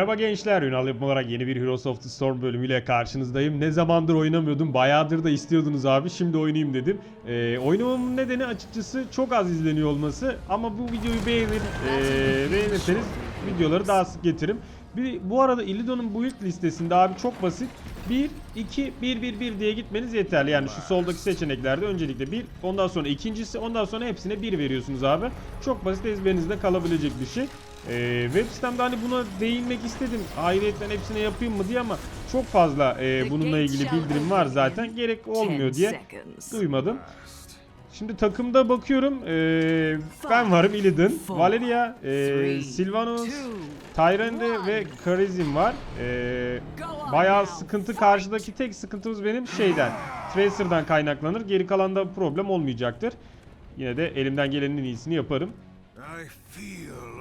Merhaba gençler, Ünal yapım olarak yeni bir Heroes of the Storm bölümüyle karşınızdayım. Ne zamandır oynamıyordum, bayağıdır da istiyordunuz abi, şimdi oynayayım dedim. Ee, oynamamın nedeni açıkçası çok az izleniyor olması ama bu videoyu beğenir, ee, beğenirseniz videoları daha sık getiririm. Bir, bu arada Illido'nun build listesinde abi çok basit 1, 2, 1, 1, 1 diye gitmeniz yeterli. Yani şu soldaki seçeneklerde öncelikle 1, ondan sonra ikincisi, ondan sonra hepsine 1 veriyorsunuz abi. Çok basit ezberinizde kalabilecek bir şey. Ee, web sitemde hani buna değinmek istedim. Ayrıyetten hepsine yapayım mı diye ama çok fazla e, bununla ilgili bildirim var zaten. Gerek olmuyor diye duymadım. Şimdi takımda bakıyorum. Ee, ben varım Illidan, Valeria, e, Sylvanos, Tyrande ve Karizim var. Ee, bayağı sıkıntı karşıdaki tek sıkıntımız benim şeyden. Tracer'dan kaynaklanır. Geri kalanda problem olmayacaktır. Yine de elimden gelenin en iyisini yaparım. I feel.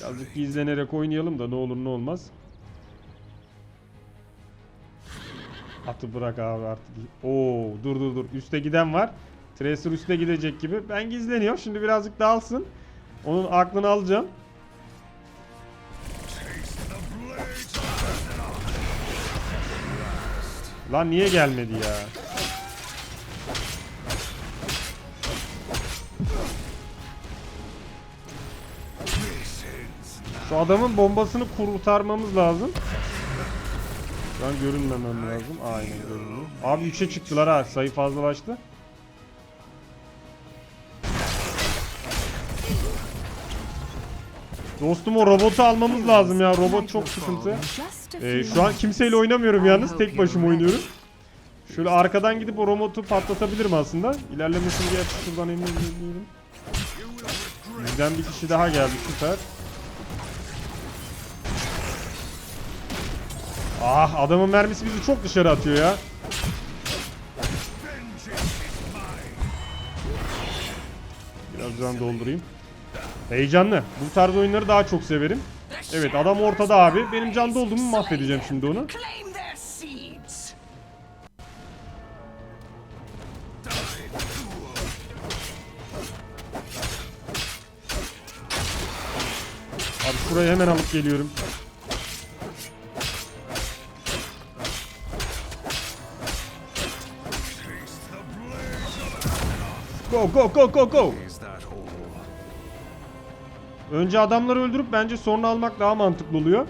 Birazcık gizlenerek oynayalım da ne olur ne olmaz. Atı bırak abi artık. Oo dur dur dur. Üste giden var. Tracer üste gidecek gibi. Ben gizleniyorum. Şimdi birazcık dağılsın. Onun aklını alacağım. Lan niye gelmedi ya? Şu adamın bombasını kurtarmamız lazım. An görünmemem lazım. Aynen görünüyor. Abi 3'e çıktılar ha. Sayı fazlalaştı. Dostum o robotu almamız lazım ya. Robot çok sıkıntı. Ee, şu an kimseyle oynamıyorum yalnız. Tek başıma oynuyorum. Şöyle arkadan gidip o robotu patlatabilirim aslında. İlerlemesini gerçi şuradan emin değilim. Bizden bir kişi daha geldi süper. Ah adamın mermisi bizi çok dışarı atıyor ya. Biraz can doldurayım. Heyecanlı. Bu tarz oyunları daha çok severim. Evet adam ortada abi. Benim can dolduğumu mahvedeceğim şimdi onu. Abi şurayı hemen alıp geliyorum. Go go go go go. Önce adamları öldürüp bence sonra almak daha mantıklı oluyor.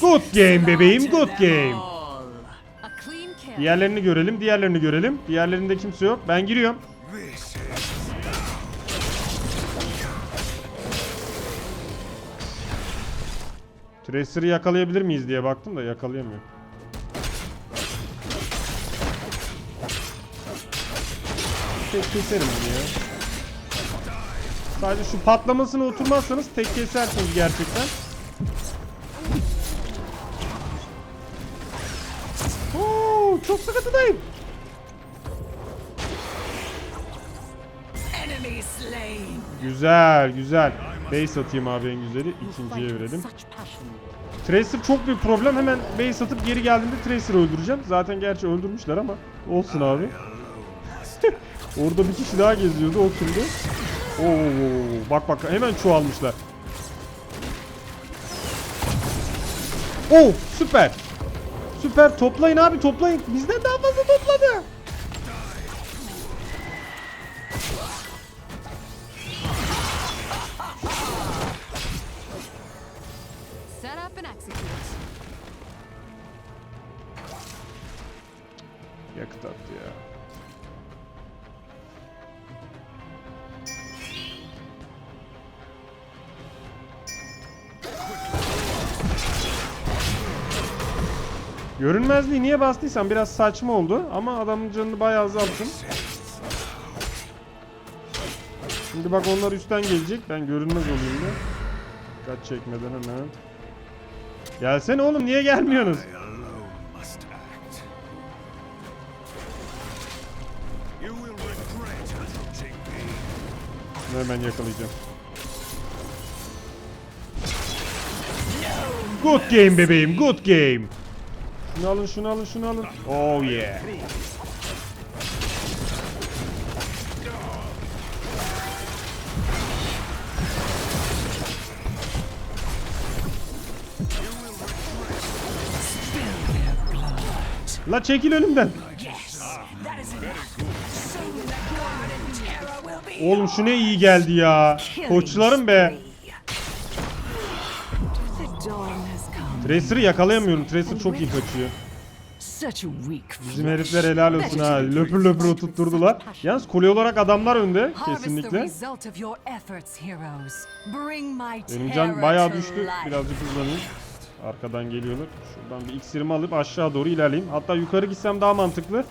Good game bebeğim, good game. Diğerlerini görelim, diğerlerini görelim. Diğerlerinde kimse yok. Ben giriyorum. Tracer'ı yakalayabilir miyiz diye baktım da yakalayamıyorum. Tek keserim bunu ya. Sadece şu patlamasına oturmazsanız tek kesersiniz gerçekten. Oo, çok sıkıntıdayım. Güzel güzel. Base atayım abi en güzeli. İkinciye verelim. Tracer çok büyük problem. Hemen base atıp geri geldiğimde Tracer'ı öldüreceğim. Zaten gerçi öldürmüşler ama olsun abi. Orada bir kişi daha geziyordu. O kimdi? Oo, bak bak hemen çoğalmışlar. Oo, süper. Süper toplayın abi toplayın. Bizden daha fazla topladı. Görünmezliği niye bastıysam biraz saçma oldu ama adamın canını bayağı azalttım. Şimdi bak onlar üstten gelecek. Ben görünmez olayım da. Dikkat çekmeden hemen. Gelsene oğlum niye gelmiyorsunuz? Hemen yakalayacağım. Good game bebeğim, good game. Şunu alın şunu alın şunu alın. Oh yeah. La çekil önümden. Oğlum şu ne iyi geldi ya. Koçlarım be. Tracer'ı yakalayamıyorum. Tracer çok iyi kaçıyor. Bizim herifler helal olsun ha. Löpür löpür oturtturdular. Yalnız kule olarak adamlar önde. Kesinlikle. Benim can bayağı düştü. Birazcık hızlanayım. Arkadan geliyorlar. Şuradan bir iksirimi alıp aşağı doğru ilerleyeyim. Hatta yukarı gitsem daha mantıklı.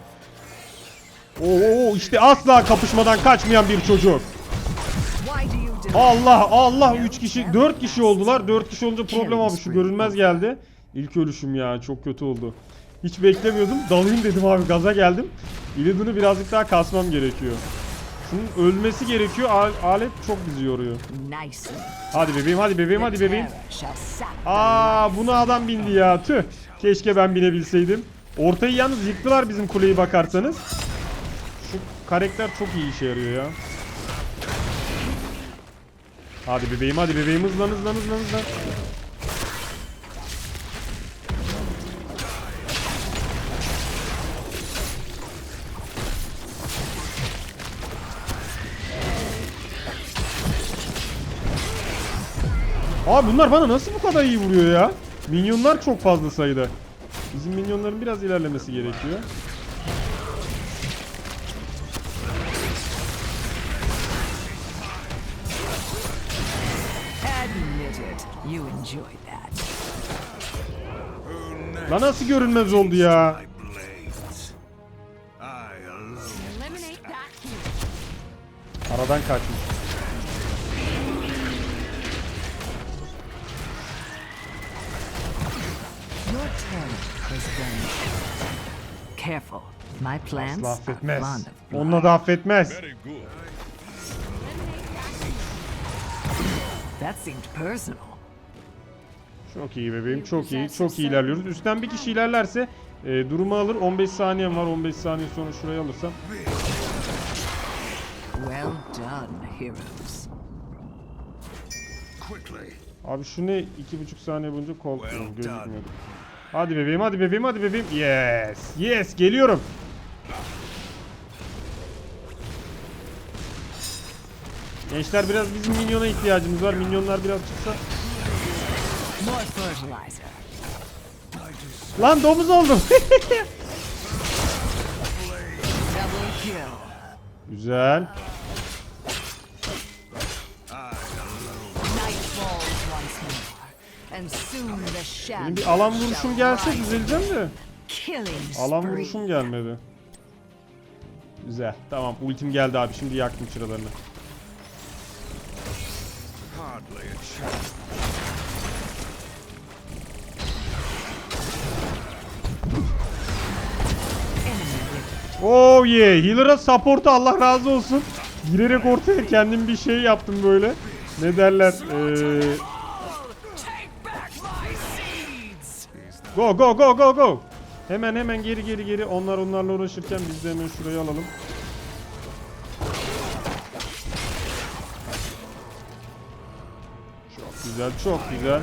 Oo işte asla kapışmadan kaçmayan bir çocuk. Allah Allah 3 kişi 4 kişi oldular. 4 kişi olunca problem abi şu görünmez geldi. İlk ölüşüm ya çok kötü oldu. Hiç beklemiyordum. Dalayım dedim abi gaza geldim. İlidini birazcık daha kasmam gerekiyor. Şunun ölmesi gerekiyor. Al- alet çok bizi yoruyor. Hadi bebeğim hadi bebeğim hadi bebeğim. Aa buna adam bindi ya. Tüh. Keşke ben binebilseydim. Ortayı yalnız yıktılar bizim kuleyi bakarsanız. Şu karakter çok iyi işe yarıyor ya. Hadi bebeğim hadi bebeğim hızlan hızlan hızlan hızlan. Abi bunlar bana nasıl bu kadar iyi vuruyor ya? Minyonlar çok fazla sayıda. Bizim minyonların biraz ilerlemesi gerekiyor. You enjoyed that. Lan nasıl görünmez oldu ya? Eliminate that. Aradan kaçmış. Your. Careful. My plants Asla are affetmez. fond of blood. Onunla da affetmez. That seemed personal. Çok iyi bebeğim çok iyi çok iyi ilerliyoruz. Üstten bir kişi ilerlerse e, durumu alır. 15 saniyem var 15 saniye sonra şurayı alırsam. Well done, heroes. Quickly. Abi şu ne 2,5 saniye boyunca kol gözükmüyordu. Hadi bebeğim hadi bebeğim hadi bebeğim. Yes yes geliyorum. Gençler biraz bizim minyona ihtiyacımız var. Minyonlar biraz çıksa. Lan domuz oldum. Güzel. Benim bir alan vuruşum gelse düzeleceğim de. Alan vuruşum gelmedi. Güzel. Tamam ultim geldi abi. Şimdi yaktım çıralarını. Oh yeah. Healer'a support'a Allah razı olsun. Girerek ortaya kendim bir şey yaptım böyle. Ne derler? Ee, go go go go go. Hemen hemen geri geri geri. Onlar onlarla uğraşırken biz de hemen şurayı alalım. Çok güzel, çok güzel.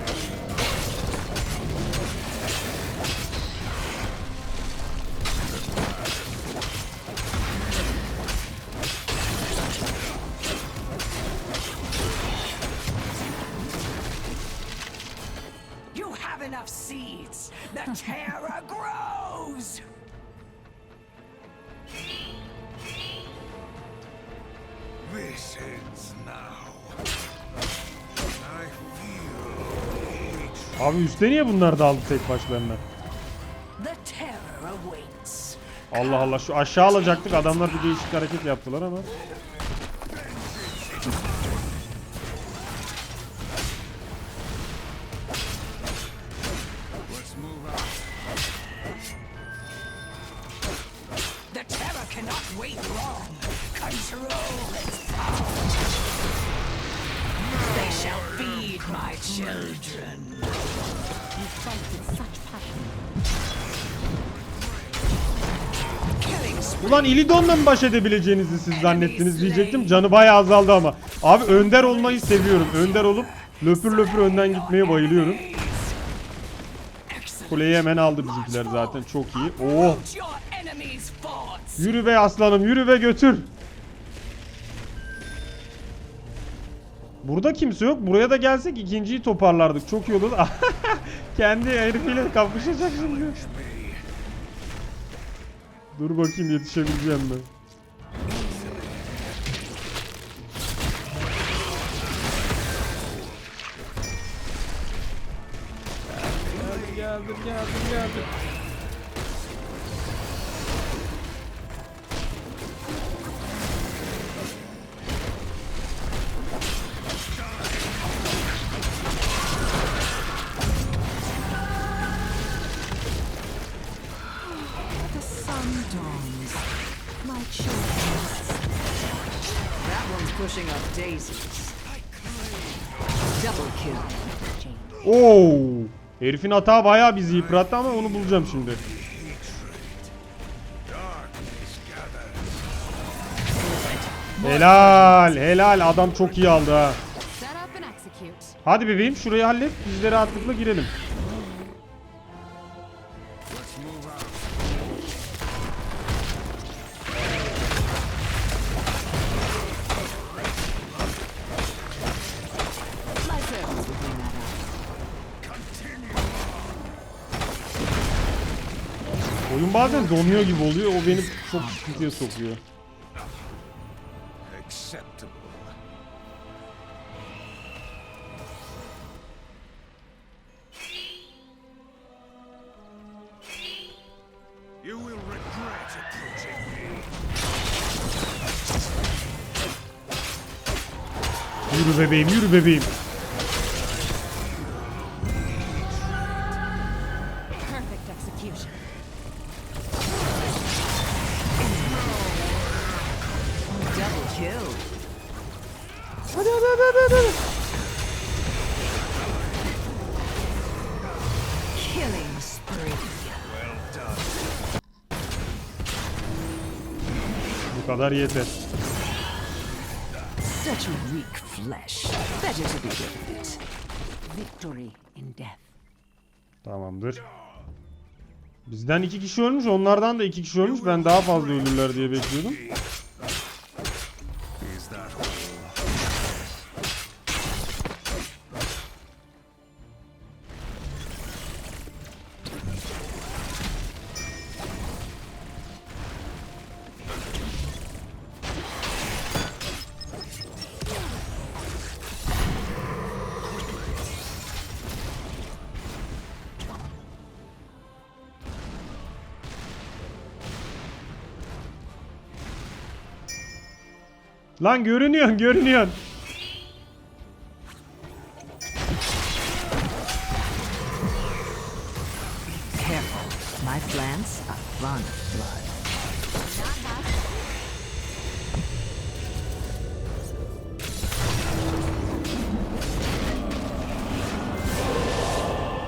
The terror grows! This ends now. I feel. Abi üstte niye bunlar daldı tek başlarına? The terror awaits. Allah Allah şu aşağı alacaktık adamlar bir değişik hareket yaptılar ama. Ulan Illidan'la mı baş edebileceğinizi siz zannettiniz diyecektim. Canı bayağı azaldı ama. Abi önder olmayı seviyorum. Önder olup löpür löpür önden gitmeye bayılıyorum. Kuleyi hemen aldı bizimkiler zaten. Çok iyi. Oh. Enemy's forts. Yürü be aslanım yürü ve götür. Burada kimse yok. Buraya da gelsek ikinciyi toparlardık. Çok iyi olur. Kendi herifiyle kapışacak şimdi. Dur bakayım yetişebileceğim mi? Geldim geldim geldim geldim. Herifin hata bayağı bizi yıprattı ama onu bulacağım şimdi. Helal, helal. Adam çok iyi aldı ha. Hadi bebeğim şurayı hallet. Biz de rahatlıkla girelim. Donuyor gibi oluyor. O beni çok sıkıntıya sokuyor. Yürü bebeğim, yürü bebeğim. Kadar yeter. Such weak flesh. Better to be it. Victory in death. Tamamdır. Bizden iki kişi ölmüş, onlardan da iki kişi ölmüş. Ben daha fazla ölürler diye bekliyordum. Lan görünüyorsun, görünüyorsun.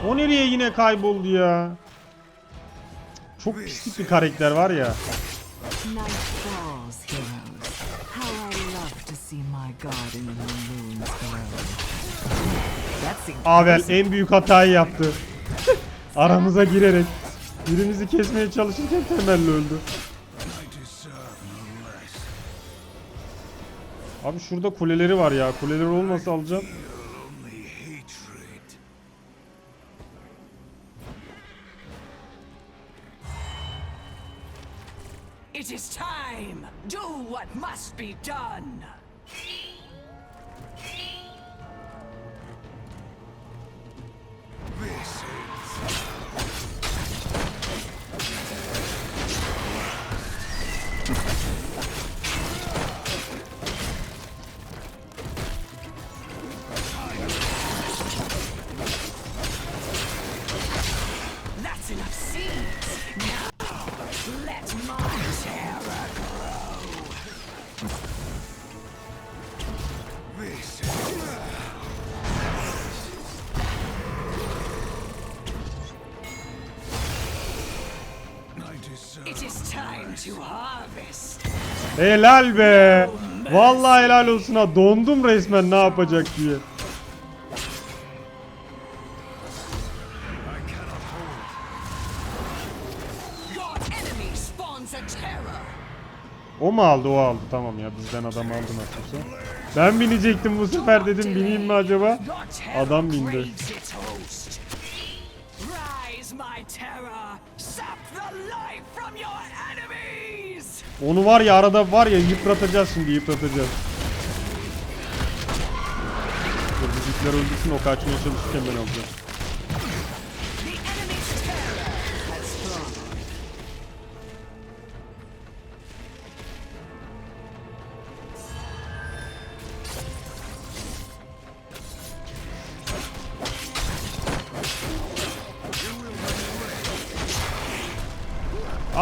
O nereye yine kayboldu ya? Çok pislik bir karakter var ya. Avel en büyük hatayı yaptı. Aramıza girerek. Birimizi kesmeye çalışırken temelli öldü. Abi şurada kuleleri var ya. Kuleleri olmasa alacağım. It is time. Do what must be done. Helal be. Vallahi helal olsun ha. Dondum resmen ne yapacak diye. O mu aldı o aldı. Tamam ya bizden adam aldı nasılsa. Ben binecektim bu sefer dedim bineyim mi acaba? Adam bindi. Onu var ya arada var ya yıpratacağız şimdi yıpratacağız. Dur bizimkiler öldürsün o kaçmaya çalışırken ben alacağım.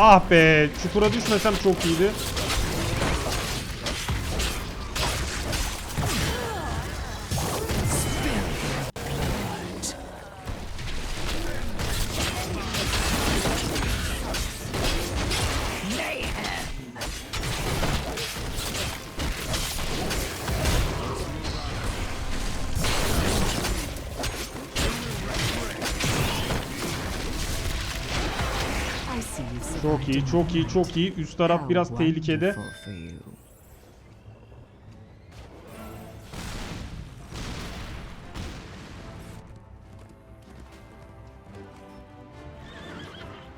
Ah be çukura düşmesem çok iyiydi. İyi çok iyi çok iyi. Üst taraf biraz tehlikede.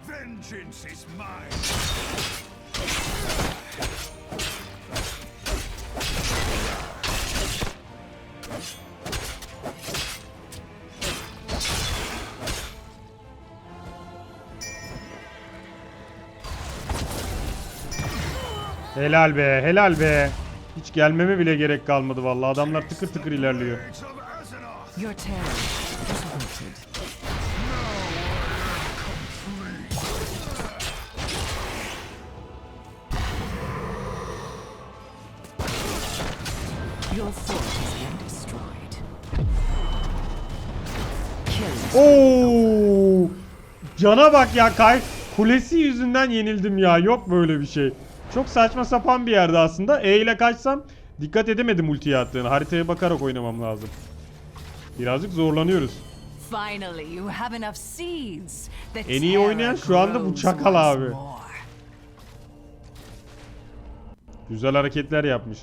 Vengeance is mine. Helal be helal be. Hiç gelmeme bile gerek kalmadı vallahi. Adamlar tıkır tıkır ilerliyor. Oo! Cana bak ya kay. Kulesi yüzünden yenildim ya. Yok böyle bir şey. Çok saçma sapan bir yerde aslında. E ile kaçsam dikkat edemedim ultiye attığını. Haritaya bakarak oynamam lazım. Birazcık zorlanıyoruz. En iyi oynayan şu anda bu çakal abi. Güzel hareketler yapmış.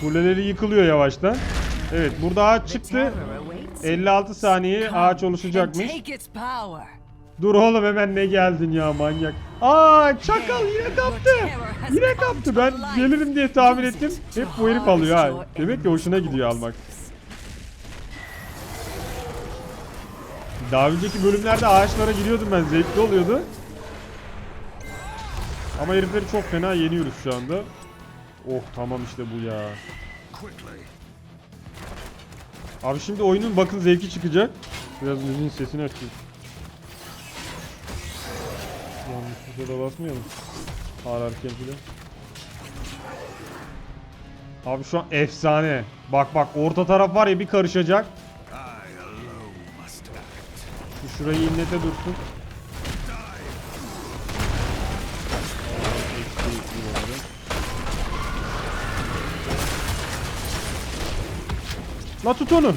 Kuleleri yıkılıyor yavaştan. Evet burada ağaç çıktı. terror awaits. 56 saniye ağaç oluşacakmış. Dur oğlum hemen ne geldin ya manyak. Aa çakal yine kaptı. Yine kaptı. Ben gelirim diye tahmin ettim. Hep bu herif alıyor ha. Demek ki hoşuna gidiyor almak. Daha önceki bölümlerde ağaçlara giriyordum ben. Zevkli oluyordu. Ama herifleri çok fena yeniyoruz şu anda. Oh tamam işte bu ya. Abi şimdi oyunun bakın zevki çıkacak. Biraz müziğin sesini açayım. Yanlış tuşa da basmayalım. Ararken bile. Abi şu an efsane. Bak bak orta taraf var ya bir karışacak. Şu şurayı inlete dursun. La tut onu.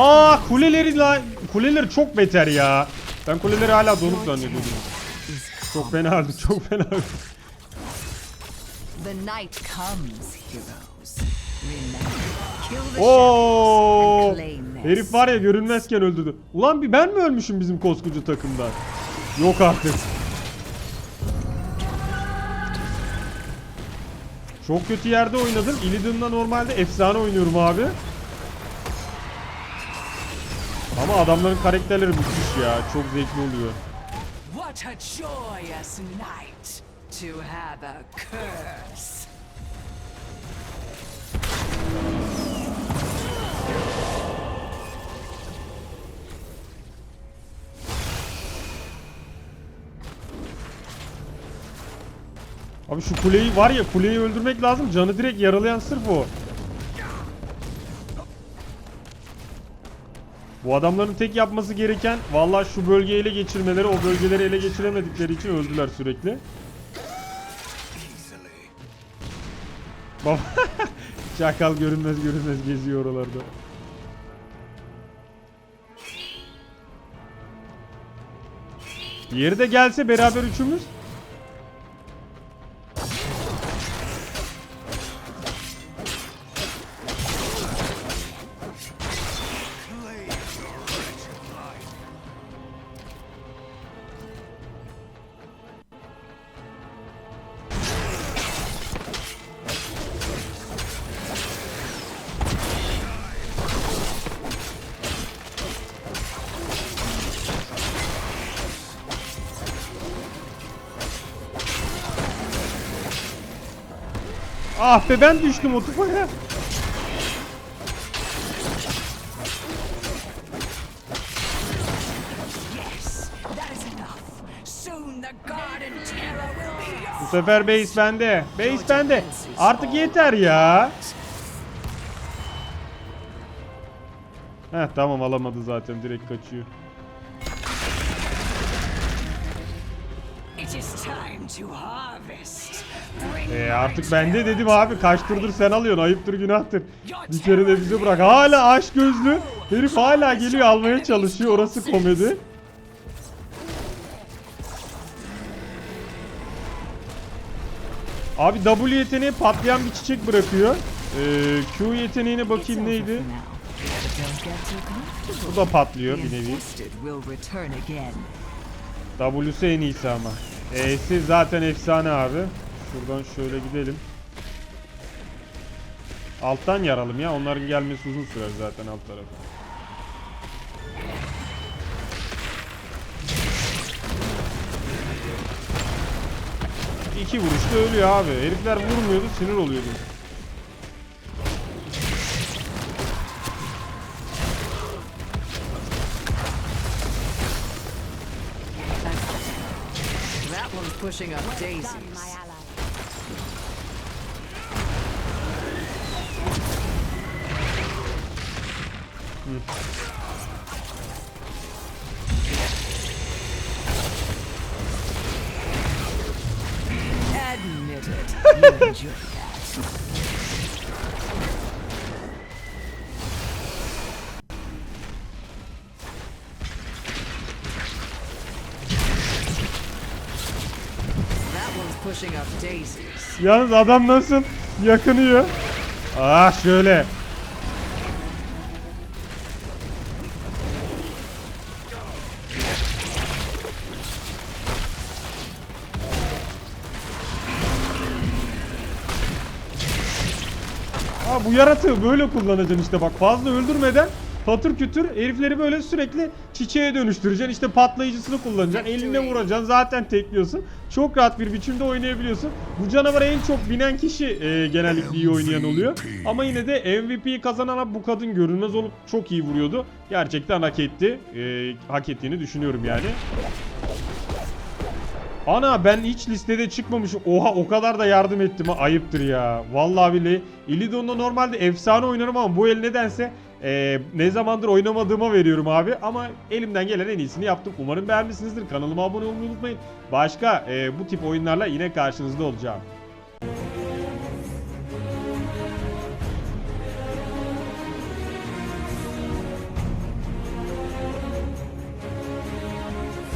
Aa kuleleri la kuleleri çok beter ya. Ben kuleleri hala donuk zannediyordum. Çok fena öldü, çok fena öldü. The night comes, heroes. Oo! Herif var ya görünmezken öldürdü. Ulan bir ben mi ölmüşüm bizim koskoca takımdan? Yok artık. Çok kötü yerde oynadım. Illidan'la normalde efsane oynuyorum abi. Ama adamların karakterleri müthiş ya. Çok zevkli oluyor. What a joyous night to have a curse. Abi şu kuleyi var ya kuleyi öldürmek lazım. Canı direkt yaralayan sırf o. Bu adamların tek yapması gereken vallahi şu bölgeyi ele geçirmeleri, o bölgeleri ele geçiremedikleri için öldüler sürekli. Baba Çakal görünmez görünmez geziyor oralarda. Diğeri de gelse beraber üçümüz. Ah be ben düştüm o tufaya. Bu sefer base bende. Base bende. Artık yeter ya. Heh tamam alamadı zaten direkt kaçıyor. It is time to harvest. My artık bende dedim abi the kaç turdur world. sen alıyorsun ayıptır günahtır. Bir kere de bize bırak. Hala aşk gözlü. Herif hala geliyor almaya çalışıyor. Orası komedi. Abi W yeteneği patlayan bir çiçek bırakıyor. Ee, Q yeteneğine bakayım neydi? Bu da patlıyor bir nevi. W'su en iyisi ama. E'si zaten efsane abi. Şuradan şöyle gidelim. Alttan yaralım ya. Onların gelmesi uzun sürer zaten alt tarafı. İki vuruşta ölüyor abi. Herifler vurmuyordu sinir oluyordu. Pushing up daisies. Yalnız adam nasıl yakınıyor. Ah şöyle. Bu yaratığı böyle kullanacaksın işte bak fazla öldürmeden patır kütür herifleri böyle sürekli çiçeğe dönüştüreceksin. İşte patlayıcısını kullanacaksın. Eline vuracaksın. Zaten tekliyorsun. Çok rahat bir biçimde oynayabiliyorsun. Bu canavara en çok binen kişi e, genellikle iyi oynayan oluyor. Ama yine de MVP'yi kazanan bu kadın görünmez olup çok iyi vuruyordu. Gerçekten hak etti. E, hak ettiğini düşünüyorum yani. Ana ben hiç listede çıkmamışım. Oha o kadar da yardım ettim ha. Ayıptır ya. Vallahi billahi. Illidon'da normalde efsane oynarım ama bu el nedense eee, ne zamandır oynamadığıma veriyorum abi. Ama elimden gelen en iyisini yaptım. Umarım beğenmişsinizdir. Kanalıma abone olmayı unutmayın. Başka eee, bu tip oyunlarla yine karşınızda olacağım.